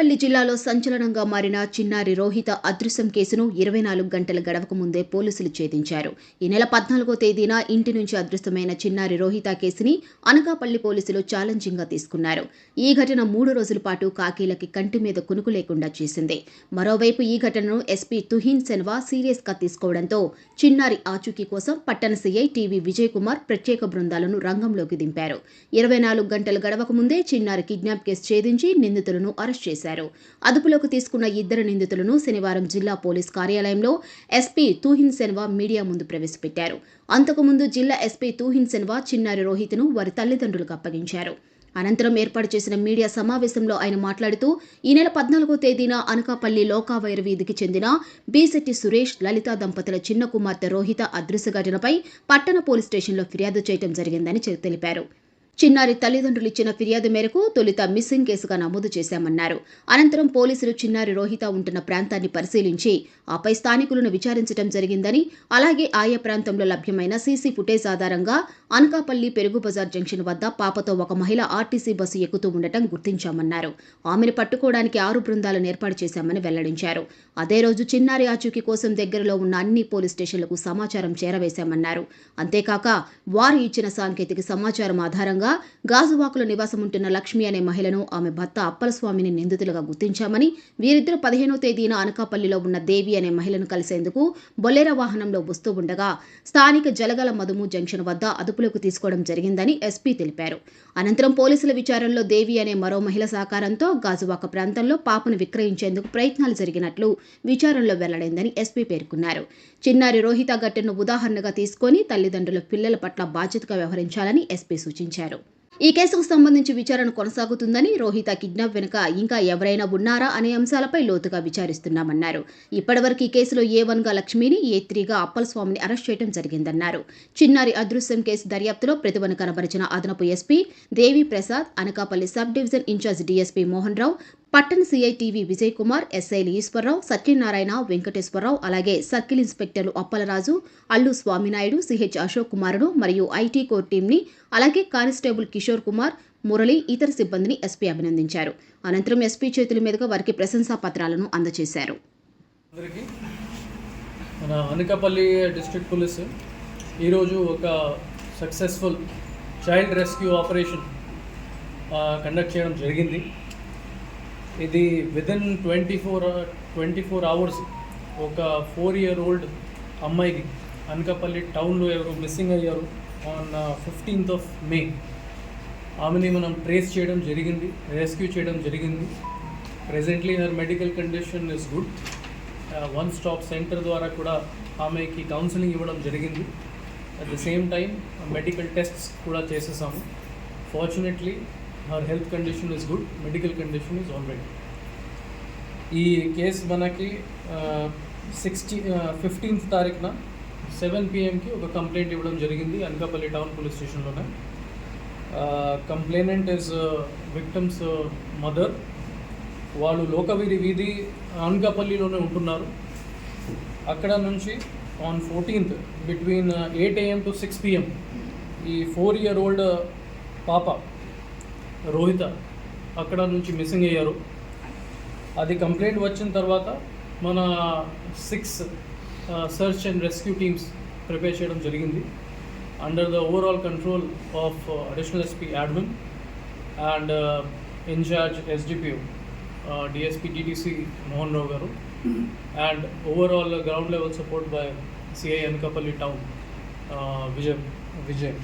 అనకాపల్లి జిల్లాలో సంచలనంగా మారిన చిన్నారి రోహిత అదృశ్యం కేసును ఇరవై నాలుగు గంటల గడవక ముందే పోలీసులు ఛేదించారు. ఈ నెల పద్నాలుగో తేదీన ఇంటి నుంచి అదృశ్యమైన చిన్నారి రోహిత కేసుని అనకాపల్లి పోలీసులు ఛాలెంజింగ్గా తీసుకున్నారు. ఈ ఘటన మూడు రోజుల పాటు కాకీలకి కంటి మీద కునుకు లేకుండా చేసింది. మరోవైపు ఈ ఘటనను ఎస్పీ తుహిన్ సెన్వా సీరియస్గా తీసుకోవడంతో చిన్నారి ఆచూకీ కోసం పట్టణ సీఐ టీవీ విజయ్ కుమార్ ప్రత్యేక బృందాలను రంగంలోకి దింపారు. ఇరవై నాలుగు గంటలు గడవక ముందే చిన్నారి కిడ్నాప్ కేసు ఛేదించి నిందితులను అరెస్ట్ చేశారు. అదుపులోకి తీసుకున్న ఇద్దరు నిందితులను శనివారం జిల్లా పోలీస్ కార్యాలయంలో ఎస్పీ తూహిన్ సెన్వా మీడియా ముందు ప్రవేశపెట్టారు. అంతకుముందు జిల్లా ఎస్పీ తూహిన్ సెన్వా చిన్నారి రోహిత్ను వారి తల్లిదండ్రులకు అప్పగించారు. అనంతరం ఏర్పాటు చేసిన మీడియా సమావేశంలో ఆయన మాట్లాడుతూ ఈ నెల పద్నాలుగో తేదీన అనకాపల్లి లోకావైర వీధికి చెందిన బీశెట్టి సురేష్ లలిత దంపతుల చిన్న కుమార్తె రోహిత అదృశ్య ఘటనపై పట్టణ పోలీస్ స్టేషన్లో ఫిర్యాదు చేయడం జరిగిందని తెలిపారు. చిన్నారి తల్లిదండ్రులు ఇచ్చిన ఫిర్యాదు మేరకు తొలుత మిస్సింగ్ కేసుగా నమోదు చేశామన్నారు. అనంతరం పోలీసులు చిన్నారి రోహిత ఉంటున్న ప్రాంతాన్ని పరిశీలించి ఆపై స్థానికులను విచారించడం జరిగిందని అలాగే ఆయా ప్రాంతంలో లభ్యమైన సీసీ ఫుటేజ్ ఆధారంగా అనకాపల్లి పెరుగు బజార్ జంక్షన్ వద్ద పాపతో ఒక మహిళ ఆర్టీసీ బస్సు ఎక్కుతూ ఉండటం గుర్తించామన్నారు. ఆమెను పట్టుకోవడానికి ఆరు బృందాలను ఏర్పాటు చేశామని వెల్లడించారు. అదే రోజు చిన్నారి ఆచూకీ కోసం దగ్గరలో ఉన్న అన్ని పోలీస్ స్టేషన్లకు సమాచారం చేరవేశామన్నారు. అంతేకాక వారు ఇచ్చిన సాంకేతిక సమాచారం ఆధారంగా గాజువాకులో నివాసం ఉంటున్న లక్ష్మి అనే మహిళను ఆమె భర్త అప్పలస్వామిని నిందితులుగా గుర్తించామని వీరిద్దరు పదిహేనో తేదీన అనకాపల్లిలో ఉన్న దేవి అనే మహిళను కలిసేందుకు బొలెరా వాహనంలో వస్తూ ఉండగా స్థానిక జలగల మధుము జంక్షన్ వద్ద అదుపులోకి తీసుకోవడం జరిగిందని ఎస్పీ తెలిపారు. అనంతరం పోలీసుల విచారణలో దేవి అనే మరో మహిళ సహకారంతో గాజువాక ప్రాంతంలో పాపను విక్రయించేందుకు ప్రయత్నాలు జరిగినట్లు విచారణలో వెల్లడైందని ఎస్పీ పేర్కొన్నారు. చిన్నారి రోహిత ఘటనను ఉదాహరణగా తీసుకొని తల్లిదండ్రులు పిల్లల పట్ల బాధ్యతగా వ్యవహరించాలని ఎస్పీ సూచించారు. ఈ కేసుకు సంబంధించి విచారణ కొనసాగుతుందని రోహిత కిడ్నాప్ వెనుక ఇంకా ఎవరైనా ఉన్నారా అనే అంశాలపై లోతుగా విచారిస్తున్నామన్నారు. ఇప్పటివరకు ఈ కేసులో ఏ వన్గా లక్ష్మిని ఏ త్రీగా అప్పలస్వామిని అరెస్ట్ చేయడం జరిగిందన్నారు. చిన్నారి అదృశ్యం కేసు దర్యాప్తులో ప్రతిభను కనబరిచిన అదనపు SP Devi Prasad Anakapalli sub division incharge DSP Mohan Rao పట్టణ సీఐ టీవీ విజయ్ కుమార్ ఎస్ఐలు ఈశ్వరరావు సత్యనారాయణ వెంకటేశ్వరరావు అలాగే సర్కిల్ ఇన్స్పెక్టర్లు అప్పలరాజు అల్లు స్వామినాయుడు సిహెచ్ అశోక్ కుమారుడు మరియు ఐటీ కోర్ టీంని అలాగే కానిస్టేబుల్ కిషోర్ కుమార్ మురళి ఇతర సిబ్బందిని ఎస్పీ అభినందించారు. అనంతరం ఎస్పీ చేతుల మీదుగా వారికి ప్రశంసా పత్రాలను అందజేశారు. మన అనకాపల్లి డిస్ట్రిక్ట్ పోలీస్ ఈరోజు ఒక successful child rescue operation conduct చేయడం జరిగింది. ఇది within twenty four twenty four hours ఒక ఫోర్ ఇయర్ ఓల్డ్ అమ్మాయికి అనకాపల్లి టౌన్లో ఎవరు మిస్సింగ్ అయ్యారు ఆన్ ఫిఫ్టీన్త్ ఆఫ్ మే ఆమెని మనం ట్రేస్ చేయడం జరిగింది రెస్క్యూ చేయడం జరిగింది. Presently her medical condition is good one stop centre ద్వారా కూడా ఆమెకి కౌన్సిలింగ్ ఇవ్వడం జరిగింది. At the same time medical tests కూడా చేసేసాము. Fortunately her health condition is good medical condition is already ఈ కేసు మనకి సిక్స్టీ ఫిఫ్టీన్త్ తారీఖున సెవెన్ పిఎంకి ఒక కంప్లైంట్ ఇవ్వడం జరిగింది అనకాపల్లి టౌన్ పోలీస్ స్టేషన్లోనే కంప్లైనెంట్ ఇస్ విక్టమ్స్ మదర్ వాళ్ళు లోకవీరి వీధి అనకాపల్లిలోనే ఉంటున్నారు. అక్కడ నుంచి on fourteenth between eight AM to six PM ఈ ఫోర్ ఇయర్ ఓల్డ్ పాప రోహిత అక్కడ నుంచి మిస్సింగ్ అయ్యారు. అది కంప్లైంట్ వచ్చిన తర్వాత మన six search and rescue teams prepare చేయడం జరిగింది. Under the overall control of additional SP admin and incharge SDPO DSP DTC Mohan Rao garu. And overall ground level support by CI Anakapalli town Vijay Vijay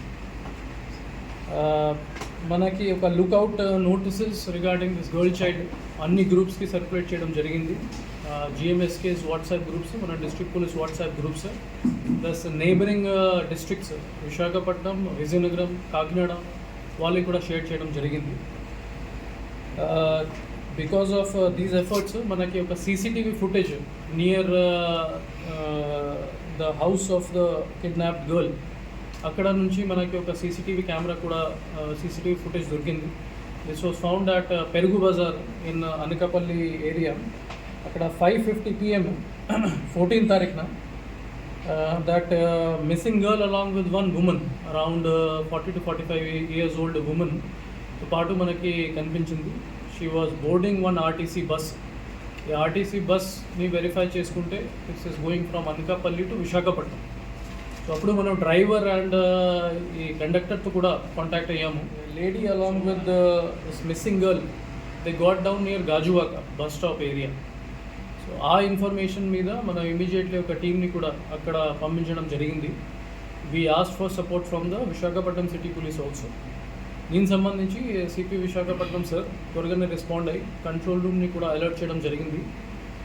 మనకి ఒక lookout notices regarding this girl child అన్ని గ్రూప్స్కి circulate చేయడం జరిగింది. జిఎంఎస్కేస్ WhatsApp groups మన district police WhatsApp groups plus neighbouring districts Visakhapatnam Vizianagaram Kakinada వాళ్ళకి కూడా షేర్ చేయడం జరిగింది. బికాస్ ఆఫ్ దీస్ ఎఫర్ట్స్ మనకి ఒక CCTV footage near the house of the kidnap girl అక్కడ నుంచి మనకి ఒక సీసీటీవీ కెమెరా కూడా సీసీటీవీ ఫుటేజ్ దొరికింది. This was found at Perugu Bazaar in Anakapalli area. అక్కడ ఫైవ్ ఫిఫ్టీ పిఎం ఫోర్టీన్ తారీఖున that missing girl along with one women around forty to forty five years old ఉమెన్తో పాటు మనకి కనిపించింది. She was boarding one RTC bus ఈ RTC బస్ని verify చేసుకుంటే it's is going from Anakapalli to Visakhapatnam. అప్పుడు మనం driver and uh, ఈ కండక్టర్తో కూడా కాంటాక్ట్ అయ్యాము. Lady along with missing girl they got down near Gajuwaka bus stop area so ఆ information మీద మనం ఇమీడియట్లీ ఒక టీంని కూడా అక్కడ పంపించడం జరిగింది. We as for support from the Visakhapatnam city police also దీనికి సంబంధించి సిపి విశాఖపట్నం సార్ త్వరగానే రెస్పాండ్ అయ్యి కంట్రోల్ రూమ్ని కూడా అలర్ట్ చేయడం జరిగింది.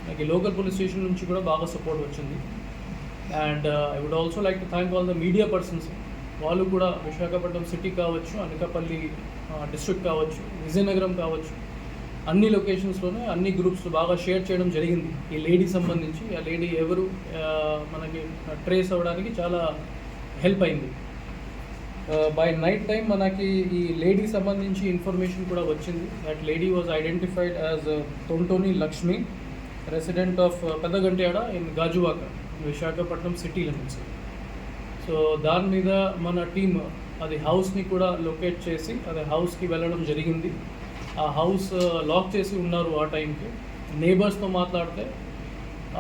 నాకు లోకల్ పోలీస్ స్టేషన్ నుంచి కూడా బాగా సపోర్ట్ వచ్చింది. And I would also like to thank all the media persons వాళ్ళు కూడా విశాఖపట్నం సిటీ కావచ్చు అనకాపల్లి డిస్ట్రిక్ట్ కావచ్చు విజయనగరం కావచ్చు. అన్ని లొకేషన్స్లోనే అన్ని గ్రూప్స్ బాగా షేర్ చేయడం జరిగింది. ఈ లేడీ సంబంధించి ఆ లేడీ ఎవరు మనకి ట్రేస్ అవ్వడానికి చాలా హెల్ప్ అయింది. బై నైట్ టైం మనకి ఈ లేడీ సంబంధించి ఇన్ఫర్మేషన్ కూడా వచ్చింది. That lady was identified as Thontoni Lakshmi resident of Peddagantyada in Gajuwaka Visakhapatnam city limits so దాని మీద మన టీం అది హౌస్ని కూడా లొకేట్ చేసి అది హౌస్కి వెళ్ళడం జరిగింది. ఆ హౌస్ లాక్ చేసి ఉన్నారు ఆ టైంకి నేబర్స్తో మాట్లాడితే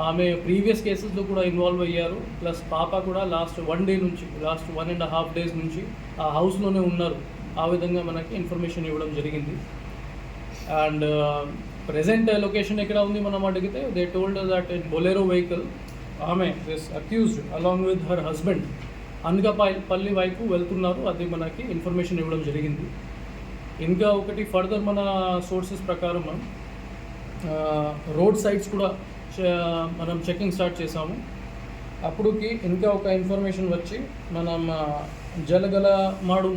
ఆమె ప్రీవియస్ కేసెస్లో కూడా ఇన్వాల్వ్ అయ్యారు. ప్లస్ పాప కూడా లాస్ట్ వన్ డే నుంచి last one and half days నుంచి ఆ హౌస్లోనే ఉన్నారు. ఆ విధంగా మనకి ఇన్ఫర్మేషన్ ఇవ్వడం జరిగింది. అండ్ ప్రెసెంట్ లొకేషన్ ఎక్కడ ఉంది మనం అడిగితే they told that in Bolero vehicle ఆమె this accused along with her husband Anakapalli వైపు వెళ్తున్నారు. అది మనకి ఇన్ఫర్మేషన్ ఇవ్వడం జరిగింది. ఇంకా ఒకటి ఫర్దర్ మన సోర్సెస్ ప్రకారం రోడ్ సైడ్స్ కూడా చ- మనం చెకింగ్ స్టార్ట్ చేసాము అప్పుడుకి ఇంకా ఒక ఇన్ఫర్మేషన్ వచ్చి మనం జలగల మాడు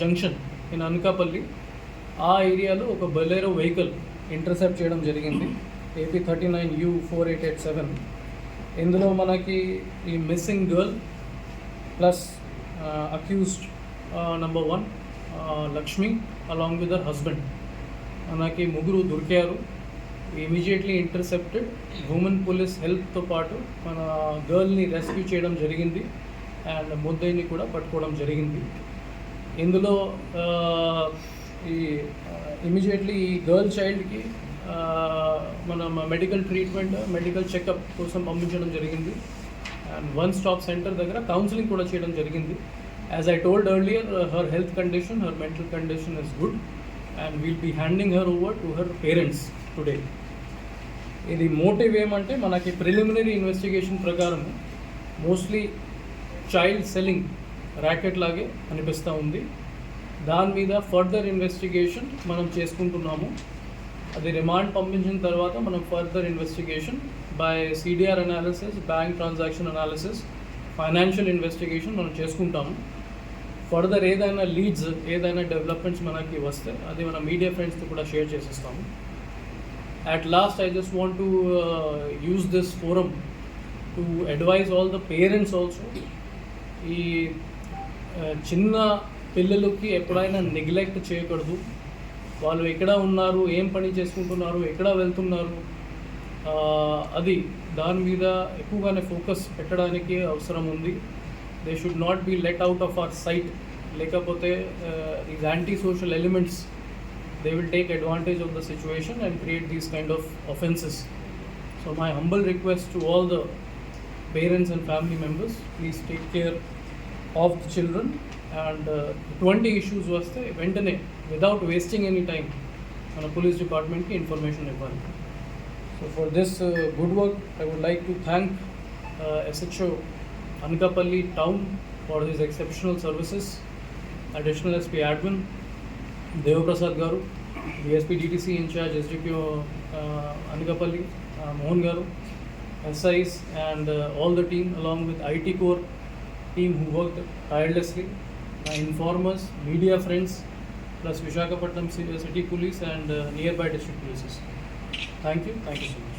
జంక్షన్ ఇన్ అనకాపల్లి ఆ ఏరియాలో ఒక బొలేరో వెహికల్ ఇంటర్సెప్ట్ చేయడం జరిగింది. AP thirty nine U four eight eight seven ఇందులో మనకి ఈ missing girl plus accused number one Lakshmi along with her husband మనకి ముగ్గురు దొరికారు. ఇమీడియట్లీ ఇంటర్సెప్టెడ్ ఉమెన్ పోలీస్ హెల్ప్తో పాటు మన గర్ల్ని రెస్క్యూ చేయడం జరిగింది. అండ్ ముద్దయిని కూడా పట్టుకోవడం జరిగింది. ఇందులో ఈ ఇమీడియట్లీ ఈ గర్ల్ చైల్డ్కి మన మెడికల్ ట్రీట్మెంట్ మెడికల్ చెకప్ కోసం పంపించడం జరిగింది. అండ్ వన్ స్టాప్ సెంటర్ దగ్గర కౌన్సిలింగ్ కూడా చేయడం జరిగింది. As I told earlier her health condition her mental condition is good and we'll be handing her over to her parents today ఇది motive ఏమంటే మనకి ప్రిలిమినరీ ఇన్వెస్టిగేషన్ ప్రకారం మోస్ట్లీ చైల్డ్ సెల్లింగ్ ర్యాకెట్ లాగే అనిపిస్తూ ఉంది. దాని మీద ఫర్దర్ ఇన్వెస్టిగేషన్ మనం చేసుకుంటున్నాము. అది రిమాండ్ పంపించిన తర్వాత మనం further investigation by CDR analysis bank transaction analysis financial investigation మనం చేసుకుంటాము. ఫర్దర్ ఏదైనా లీడ్స్ ఏదైనా డెవలప్మెంట్స్ మనకి వస్తే అది మన మీడియా ఫ్రెండ్స్తో కూడా షేర్ చేసేస్తాము. At last I just want to use this forum to advise all the parents also ఈ uh, చిన్న పిల్లలకి ఎప్పుడైనా నెగ్లెక్ట్ చేయకూడదు. వాళ్ళు ఎక్కడ ఉన్నారు ఏం పని చేసుకుంటున్నారు ఎక్కడ వెళ్తున్నారు అది దాని మీద ఎక్కువగానే ఫోకస్ పెట్టడానికి అవసరం ఉంది. They should not be let out of our sight లేకపోతే is anti social elements they will take advantage of the situation and create these kind of offences so my humble request to all the parents and family members please take care of the children and uh, 20 issues వస్తే వెంటనే without wasting any time మన police డిపార్ట్మెంట్కి information ఇవ్వాలి. So for this good work I would like to thank SHO Anakapalli town for this exceptional services additional SP admin Devaprasad garu DSP DTC incharge SDPO Anakapalli Mohan garu SIs and all the team along with IT core team who work tirelessly informers informers, media friends, plus Vishakhapatnam city police and uh, nearby district police. Thank you. Thank you so much.